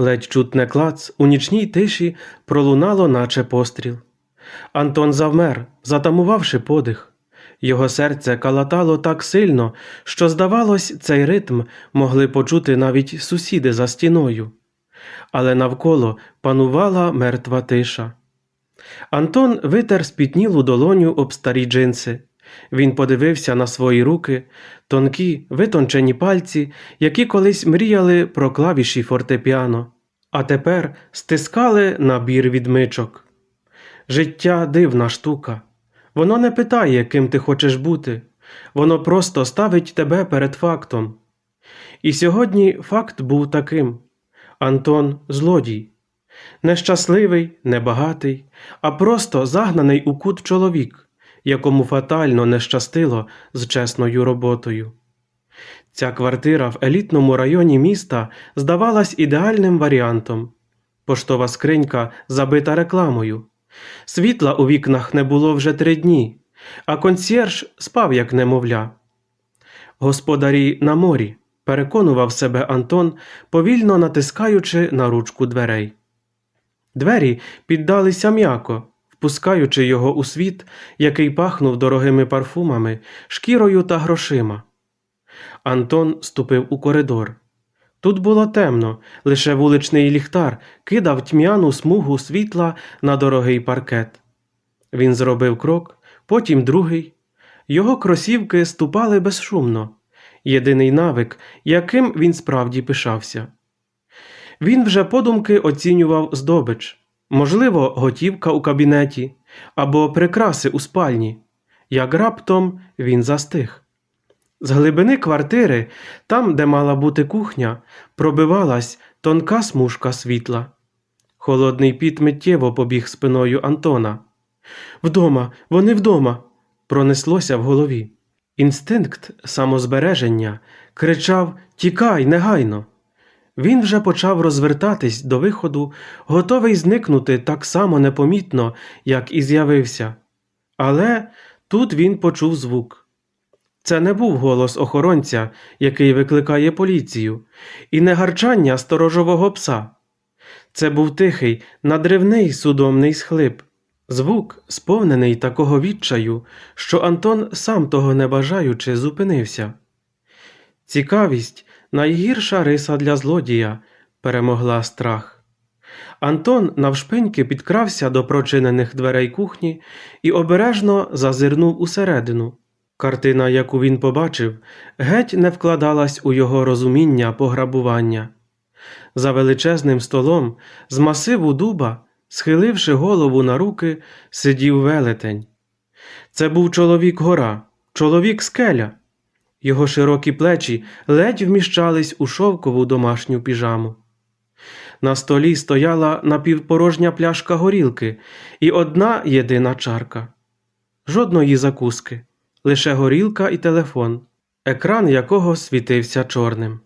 Ледь чутне клац у нічній тиші пролунало, наче постріл. Антон завмер, затамувавши подих. Його серце калатало так сильно, що, здавалось, цей ритм могли почути навіть сусіди за стіною. Але навколо панувала мертва тиша. Антон витер спітнілу долоню об старі джинси. Він подивився на свої руки, тонкі, витончені пальці, які колись мріяли про клавіші фортепіано, а тепер стискали набір відмичок. Життя дивна штука. Воно не питає, ким ти хочеш бути, воно просто ставить тебе перед фактом. І сьогодні факт був таким: Антон злодій, нещасливий, небагатий, а просто загнаний у кут чоловік, якому фатально не щастило з чесною роботою. Ця квартира в елітному районі міста здавалась ідеальним варіантом. Поштова скринька забита рекламою. Світла у вікнах не було вже три дні, а консьєрж спав як немовля. Господарі на морі, переконував себе Антон, повільно натискаючи на ручку дверей. Двері піддалися м'яко, впускаючи його у світ, який пахнув дорогими парфумами, шкірою та грошима. Антон ступив у коридор. Тут було темно, лише вуличний ліхтар кидав тьмяну смугу світла на дорогий паркет. Він зробив крок, потім другий. Його кросівки ступали безшумно, єдиний навик, яким він справді пишався. Він вже подумки оцінював здобич, можливо, готівка у кабінеті або прикраси у спальні, як раптом він застиг. З глибини квартири, там, де мала бути кухня, пробивалась тонка смужка світла. Холодний піт миттєво побіг спиною Антона. Вдома, вони вдома. пронеслося в голові. Інстинкт самозбереження кричав Тікай, негайно. Він вже почав розвертатись до виходу, готовий зникнути так само непомітно, як і з'явився. Але тут він почув звук. Це не був голос охоронця, який викликає поліцію, і не гарчання сторожового пса. Це був тихий, надривний судомний схлип, звук, сповнений такого відчаю, що Антон, сам того не бажаючи, зупинився. Цікавість найгірша риса для злодія, перемогла страх. Антон навшпиньки підкрався до прочинених дверей кухні і обережно зазирнув усередину. Картина, яку він побачив, геть не вкладалась у його розуміння пограбування. За величезним столом, з масиву дуба, схиливши голову на руки, сидів велетень. Це був чоловік гора, чоловік скеля. Його широкі плечі ледь вміщались у шовкову домашню піжаму. На столі стояла напівпорожня пляшка горілки і одна єдина чарка. Жодної закуски лише горілка і телефон, екран якого світився чорним.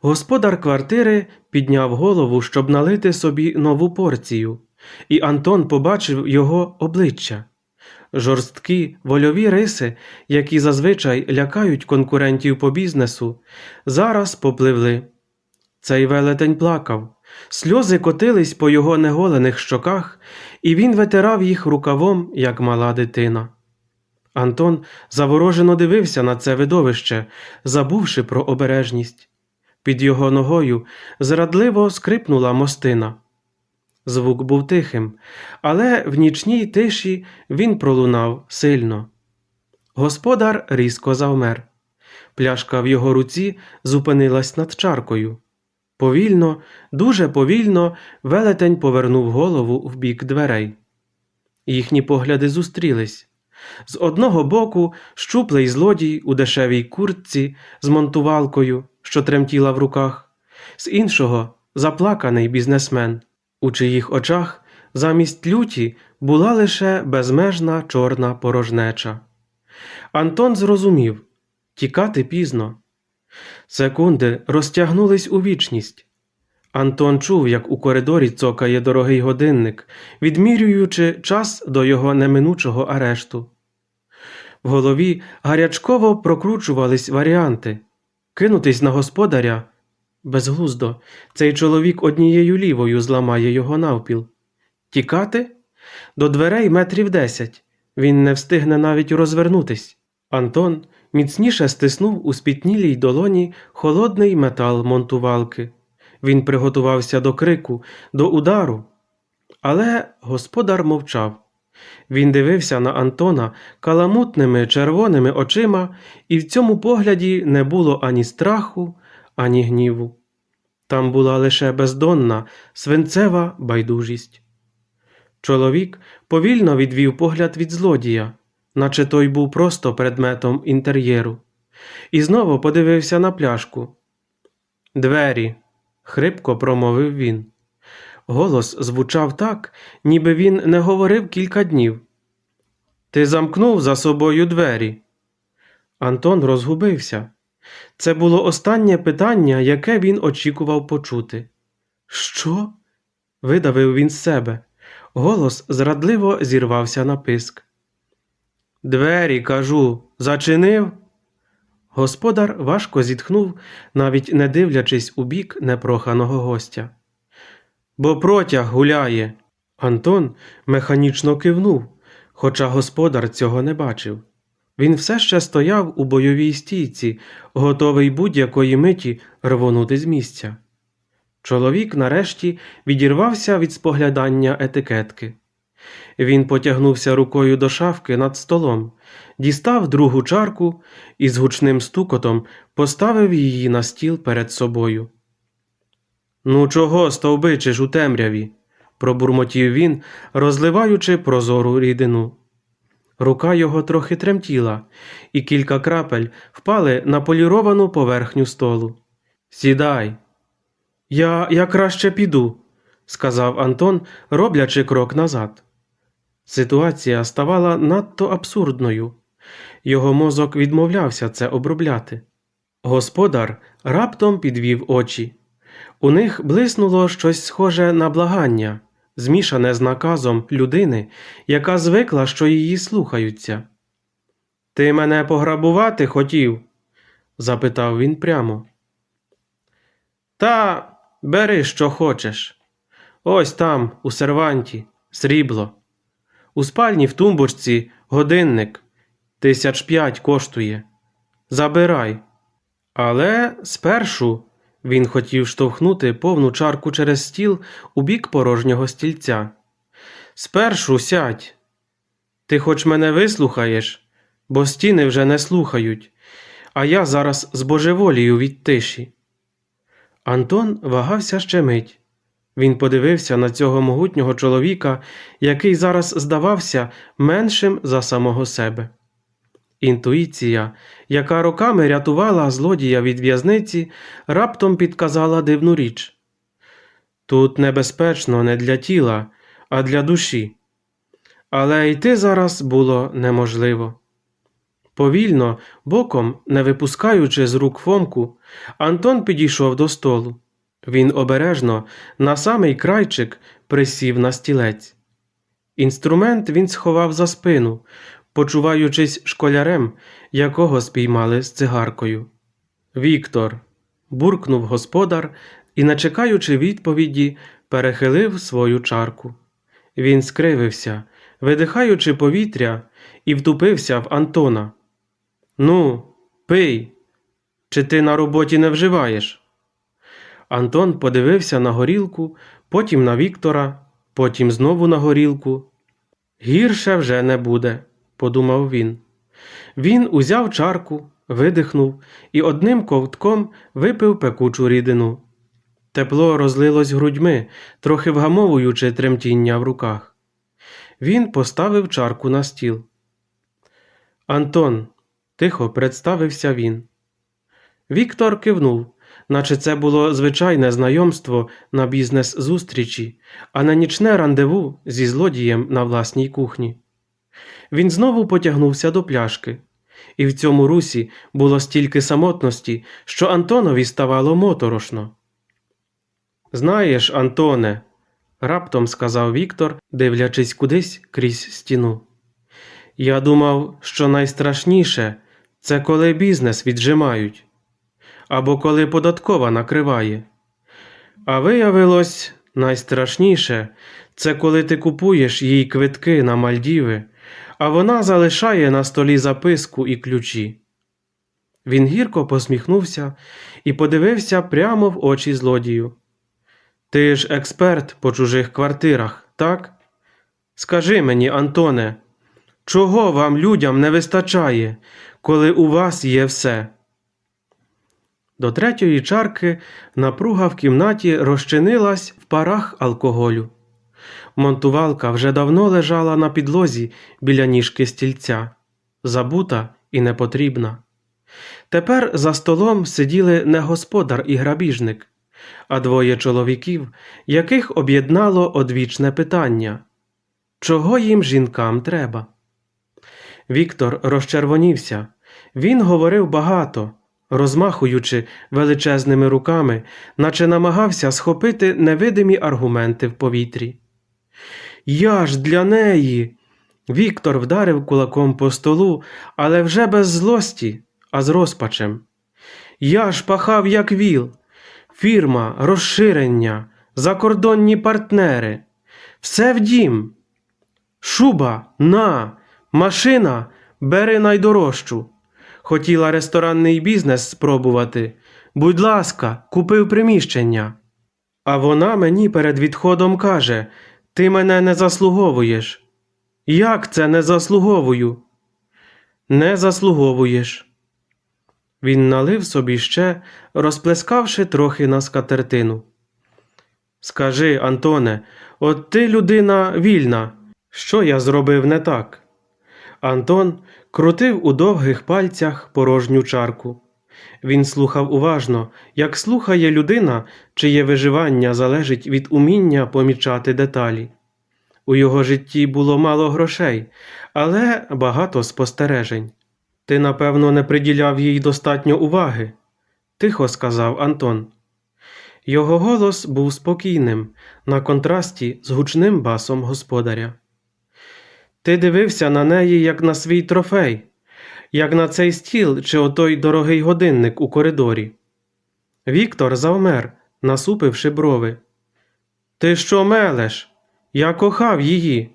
Господар квартири підняв голову, щоб налити собі нову порцію, і Антон побачив його обличчя. Жорсткі вольові риси, які зазвичай лякають конкурентів по бізнесу, зараз попливли. Цей велетень плакав, сльози котились по його неголених щоках, і він витирав їх рукавом, як мала дитина. Антон заворожено дивився на це видовище, забувши про обережність. Під його ногою зрадливо скрипнула мостина. Звук був тихим, але в нічній тиші він пролунав сильно. Господар різко завмер. Пляшка в його руці зупинилась над чаркою. Повільно, дуже повільно велетень повернув голову в бік дверей. Їхні погляди зустрілись. З одного боку щуплий злодій у дешевій куртці з монтувалкою, що тремтіла в руках, з іншого заплаканий бізнесмен, у чиїх очах замість люті була лише безмежна чорна порожнеча. Антон зрозумів тікати пізно. Секунди розтягнулись у вічність. Антон чув, як у коридорі цокає дорогий годинник, відмірюючи час до його неминучого арешту. В голові гарячково прокручувались варіанти кинутись на господаря, Безглуздо, цей чоловік однією лівою зламає його навпіл. Тікати? До дверей метрів десять. Він не встигне навіть розвернутись. Антон міцніше стиснув у спітнілій долоні холодний метал монтувалки. Він приготувався до крику, до удару. Але господар мовчав. Він дивився на Антона каламутними червоними очима, і в цьому погляді не було ані страху, ані гніву. Там була лише бездонна, свинцева байдужість. Чоловік повільно відвів погляд від злодія, наче той був просто предметом інтер'єру, і знову подивився на пляшку. Двері, хрипко промовив він. Голос звучав так, ніби він не говорив кілька днів. Ти замкнув за собою двері. Антон розгубився. Це було останнє питання, яке він очікував почути. Що? видавив він з себе. Голос зрадливо зірвався на писк. Двері, кажу, зачинив. Господар важко зітхнув, навіть не дивлячись у бік непроханого гостя. Бо протяг гуляє. Антон механічно кивнув, хоча господар цього не бачив. Він все ще стояв у бойовій стійці, готовий будь-якої миті рвонути з місця. Чоловік нарешті відірвався від споглядання етикетки. Він потягнувся рукою до шафки над столом, дістав другу чарку і з гучним стукотом поставив її на стіл перед собою. Ну, чого стовбичиш у темряві? пробурмотів він, розливаючи прозору рідину. Рука його трохи тремтіла, і кілька крапель впали на поліровану поверхню столу. Сідай. Я, я краще піду, сказав Антон, роблячи крок назад. Ситуація ставала надто абсурдною. Його мозок відмовлявся це обробляти. Господар раптом підвів очі. У них блиснуло щось схоже на благання, змішане з наказом людини, яка звикла, що її слухаються. Ти мене пограбувати хотів? запитав він прямо. Та бери, що хочеш. Ось там, у серванті, срібло. У спальні в тумбочці годинник тисяч п'ять коштує. Забирай. Але спершу він хотів штовхнути повну чарку через стіл у бік порожнього стільця. Спершу сядь. Ти хоч мене вислухаєш, бо стіни вже не слухають, а я зараз збожеволію від тиші. Антон вагався ще мить. Він подивився на цього могутнього чоловіка, який зараз здавався меншим за самого себе. Інтуїція, яка роками рятувала злодія від в'язниці, раптом підказала дивну річ. Тут небезпечно не для тіла, а для душі. Але йти зараз було неможливо. Повільно, боком, не випускаючи з рук Фомку, Антон підійшов до столу. Він обережно, на самий крайчик, присів на стілець. Інструмент він сховав за спину, почуваючись школярем, якого спіймали з цигаркою. Віктор. буркнув господар і, не чекаючи відповіді, перехилив свою чарку. Він скривився, видихаючи повітря, і втупився в Антона. Ну, пий. Чи ти на роботі не вживаєш? Антон подивився на горілку, потім на Віктора, потім знову на горілку. Гірше вже не буде, подумав він. Він узяв чарку, видихнув і одним ковтком випив пекучу рідину. Тепло розлилось грудьми, трохи вгамовуючи тремтіння в руках. Він поставив чарку на стіл. Антон, тихо представився він. Віктор кивнув, наче це було звичайне знайомство на бізнес-зустрічі, а не нічне рандеву зі злодієм на власній кухні. Він знову потягнувся до пляшки, і в цьому русі було стільки самотності, що Антонові ставало моторошно. Знаєш, Антоне, раптом сказав Віктор, дивлячись кудись крізь стіну. Я думав, що найстрашніше це коли бізнес віджимають. або коли податкова накриває. А виявилось найстрашніше це коли ти купуєш їй квитки на Мальдіви, а вона залишає на столі записку і ключі. Він гірко посміхнувся і подивився прямо в очі злодію. Ти ж експерт по чужих квартирах, так? Скажи мені, Антоне, чого вам людям не вистачає, коли у вас є все? До третьої чарки напруга в кімнаті розчинилась в парах алкоголю. Монтувалка вже давно лежала на підлозі біля ніжки стільця, забута і непотрібна. Тепер за столом сиділи не господар і грабіжник, а двоє чоловіків, яких об'єднало одвічне питання чого їм жінкам треба? Віктор розчервонівся. Він говорив багато, розмахуючи величезними руками, наче намагався схопити невидимі аргументи в повітрі. Я ж для неї. Віктор вдарив кулаком по столу, але вже без злості, а з розпачем. Я ж пахав, як віл, фірма, розширення, закордонні партнери. Все в дім. Шуба, на, машина, бери найдорожчу. Хотіла ресторанний бізнес спробувати. Будь ласка, купив приміщення. А вона мені перед відходом каже: Ти мене не заслуговуєш. Як це не заслуговую? Не заслуговуєш. Він налив собі ще, розплескавши трохи на скатертину. Скажи, Антоне, от ти людина вільна. Що я зробив не так? Антон крутив у довгих пальцях порожню чарку. Він слухав уважно, як слухає людина, чиє виживання залежить від уміння помічати деталі. У його житті було мало грошей, але багато спостережень. Ти, напевно, не приділяв їй достатньо уваги, тихо сказав Антон. Його голос був спокійним, на контрасті з гучним басом господаря. Ти дивився на неї, як на свій трофей, як на цей стіл чи отой дорогий годинник у коридорі. Віктор завмер, насупивши брови. Ти що мелеш? Я кохав її.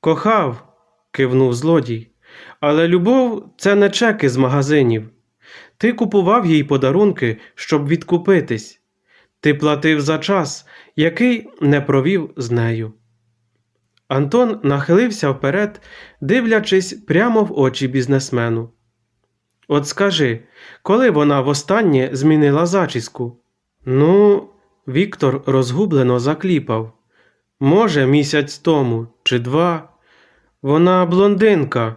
Кохав, кивнув злодій. Але любов це не чеки з магазинів. Ти купував їй подарунки, щоб відкупитись. Ти платив за час, який не провів з нею. Антон нахилився вперед, дивлячись прямо в очі бізнесмену. От скажи, коли вона востаннє змінила зачіску? Ну, Віктор розгублено закліпав. Може, місяць тому чи два. Вона блондинка.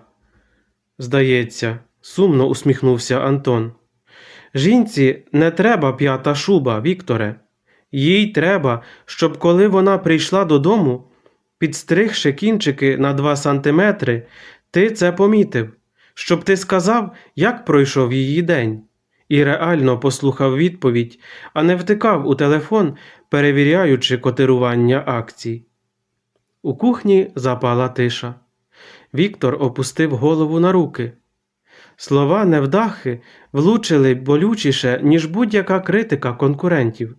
Здається, сумно усміхнувся Антон. Жінці не треба п'ята шуба, Вікторе. Їй треба, щоб коли вона прийшла додому, підстригши кінчики на два сантиметри, ти це помітив, щоб ти сказав, як пройшов її день, і реально послухав відповідь, а не втикав у телефон, перевіряючи котирування акцій. У кухні запала тиша. Віктор опустив голову на руки. Слова невдахи влучили болючіше, ніж будь-яка критика конкурентів.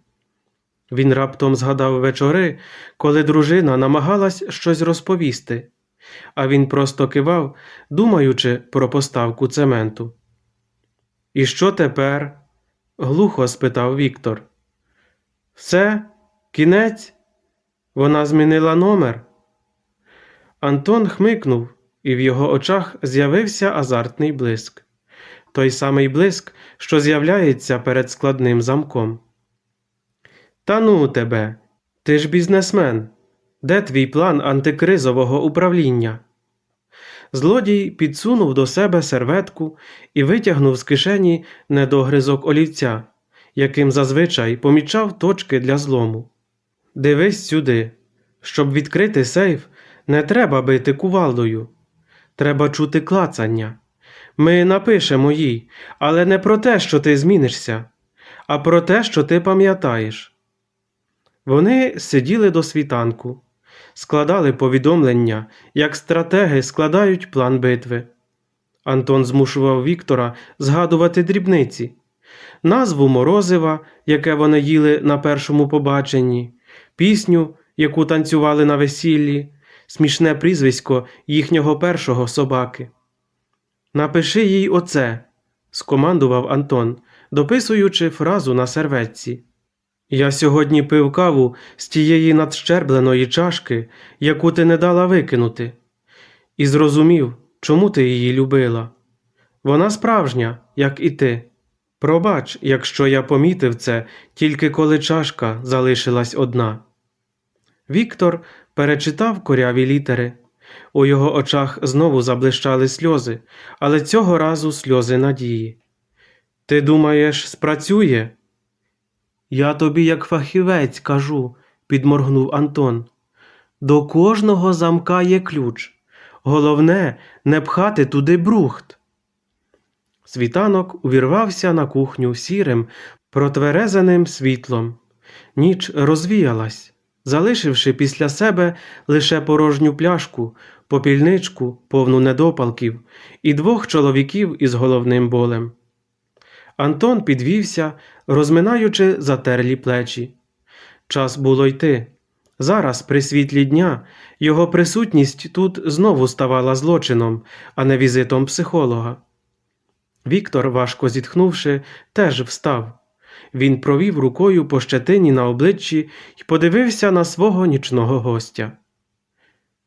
Він раптом згадав вечори, коли дружина намагалась щось розповісти, а він просто кивав, думаючи про поставку цементу. І що тепер? глухо спитав Віктор. Все, кінець? Вона змінила номер. Антон хмикнув, і в його очах з'явився азартний блиск той самий блиск, що з'являється перед складним замком. Та ну тебе, ти ж бізнесмен. Де твій план антикризового управління? Злодій підсунув до себе серветку і витягнув з кишені недогризок олівця, яким зазвичай помічав точки для злому. Дивись сюди. Щоб відкрити сейф, не треба бити кувалдою. Треба чути клацання. Ми напишемо їй, але не про те, що ти змінишся, а про те, що ти пам'ятаєш. Вони сиділи до світанку, складали повідомлення, як стратеги складають план битви. Антон змушував Віктора згадувати дрібниці, назву морозива, яке вони їли на першому побаченні, пісню, яку танцювали на весіллі, смішне прізвисько їхнього першого собаки. Напиши їй оце, скомандував Антон, дописуючи фразу на серветці. Я сьогодні пив каву з тієї надщербленої чашки, яку ти не дала викинути, і зрозумів, чому ти її любила. Вона справжня, як і ти. Пробач, якщо я помітив це тільки коли чашка залишилась одна. Віктор перечитав коряві літери. У його очах знову заблищали сльози, але цього разу сльози надії. Ти думаєш, спрацює? Я тобі, як фахівець, кажу, підморгнув Антон. До кожного замка є ключ. Головне не пхати туди брухт. Світанок увірвався на кухню сірим, протверезаним світлом. Ніч розвіялась, залишивши після себе лише порожню пляшку, попільничку, повну недопалків, і двох чоловіків із головним болем. Антон підвівся, розминаючи затерлі плечі. Час було йти. Зараз, при світлі дня, його присутність тут знову ставала злочином, а не візитом психолога. Віктор, важко зітхнувши, теж встав. Він провів рукою по щетині на обличчі і подивився на свого нічного гостя.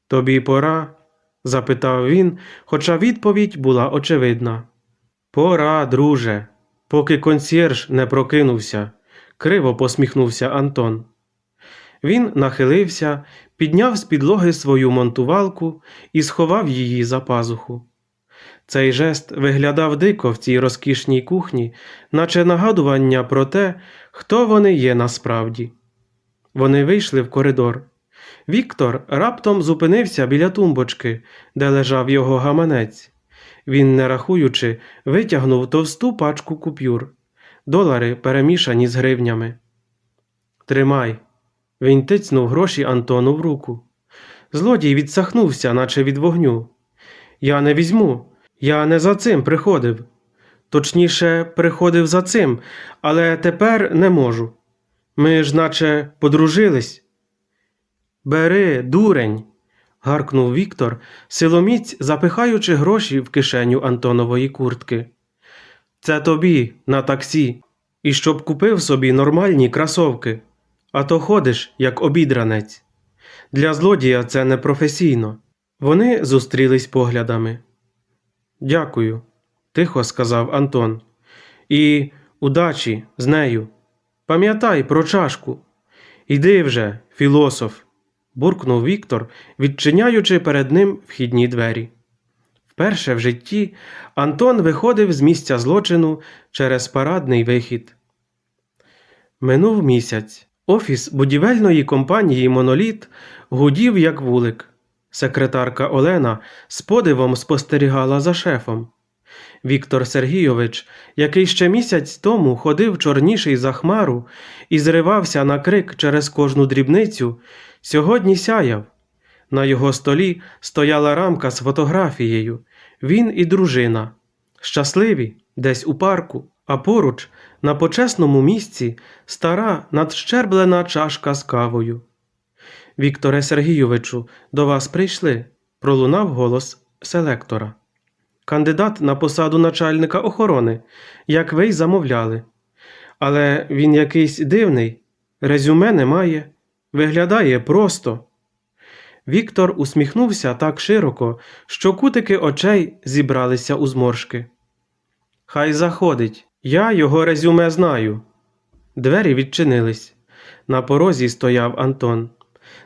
Тобі пора? запитав він, хоча відповідь була очевидна. Пора, друже, поки консьєрж не прокинувся, криво посміхнувся Антон. Він нахилився, підняв з підлоги свою монтувалку і сховав її за пазуху. Цей жест виглядав дико в цій розкішній кухні, наче нагадування про те, хто вони є насправді. Вони вийшли в коридор. Віктор раптом зупинився біля тумбочки, де лежав його гаманець. Він, не рахуючи, витягнув товсту пачку купюр, долари перемішані з гривнями. Тримай. Він тицнув гроші Антону в руку. Злодій відсахнувся, наче від вогню. Я не візьму. Я не за цим приходив. Точніше, приходив за цим, але тепер не можу. Ми ж наче подружились. Бери, дурень. Гаркнув Віктор, силоміць запихаючи гроші в кишеню Антонової куртки. Це тобі на таксі, і щоб купив собі нормальні красовки, а то ходиш, як обідранець. Для злодія це непрофесійно. Вони зустрілись поглядами. Дякую, тихо сказав Антон. І удачі з нею. Пам'ятай про чашку. Іди вже, філософ, буркнув Віктор, відчиняючи перед ним вхідні двері. Вперше в житті Антон виходив з місця злочину через парадний вихід. Минув місяць. Офіс будівельної компанії Моноліт гудів як вулик. Секретарка Олена з подивом спостерігала за шефом. Віктор Сергійович, який ще місяць тому ходив чорніший за хмару і зривався на крик через кожну дрібницю, сьогодні сяяв. На його столі стояла рамка з фотографією, він і дружина. Щасливі, десь у парку, а поруч, на почесному місці, стара надщерблена чашка з кавою. Вікторе Сергійовичу, до вас прийшли, пролунав голос селектора. Кандидат на посаду начальника охорони, як ви й замовляли. Але він якийсь дивний, резюме немає, виглядає просто. Віктор усміхнувся так широко, що кутики очей зібралися у зморшки. Хай заходить, я його резюме знаю. Двері відчинились. На порозі стояв Антон.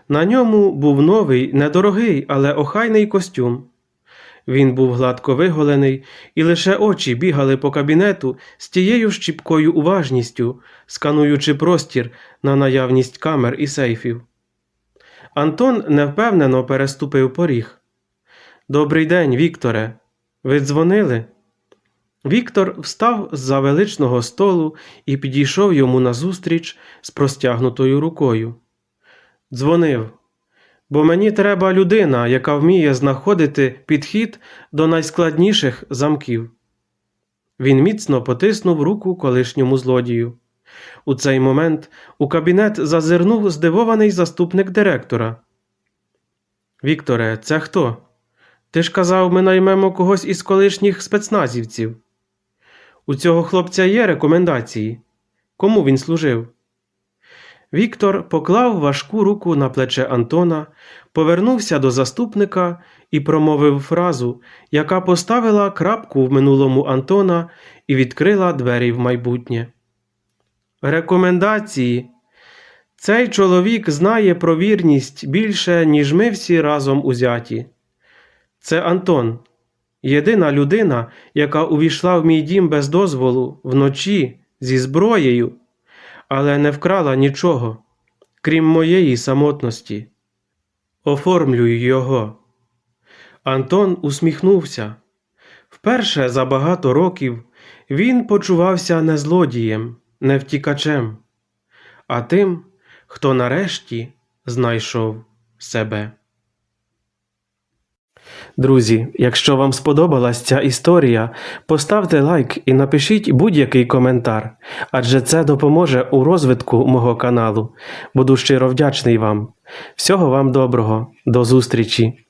На ньому був новий, недорогий, але охайний костюм. Він був гладко виголений, і лише очі бігали по кабінету з тією ж чіпкою уважністю, скануючи простір на наявність камер і сейфів. Антон невпевнено переступив поріг. Добрий день, Вікторе. Ви дзвонили? Віктор встав з-за величного столу і підійшов йому назустріч з простягнутою рукою. Дзвонив, бо мені треба людина, яка вміє знаходити підхід до найскладніших замків. Він міцно потиснув руку колишньому злодію. У цей момент у кабінет зазирнув здивований заступник директора. Вікторе, це хто? Ти ж казав, ми наймемо когось із колишніх спецназівців. У цього хлопця є рекомендації. Кому він служив? Віктор поклав важку руку на плече Антона, повернувся до заступника і промовив фразу, яка поставила крапку в минулому Антона і відкрила двері в майбутнє. Рекомендації. Цей чоловік знає про вірність більше, ніж ми всі разом узяті. Це Антон, єдина людина, яка увійшла в мій дім без дозволу вночі зі зброєю, але не вкрала нічого, крім моєї самотності. Оформлюй його. Антон усміхнувся. Вперше за багато років він почувався не злодієм, не втікачем, а тим, хто нарешті знайшов себе. Друзі, якщо вам сподобалась ця історія, поставте лайк і напишіть будь-який коментар, адже це допоможе у розвитку мого каналу. Буду щиро вдячний вам. Всього вам доброго, до зустрічі!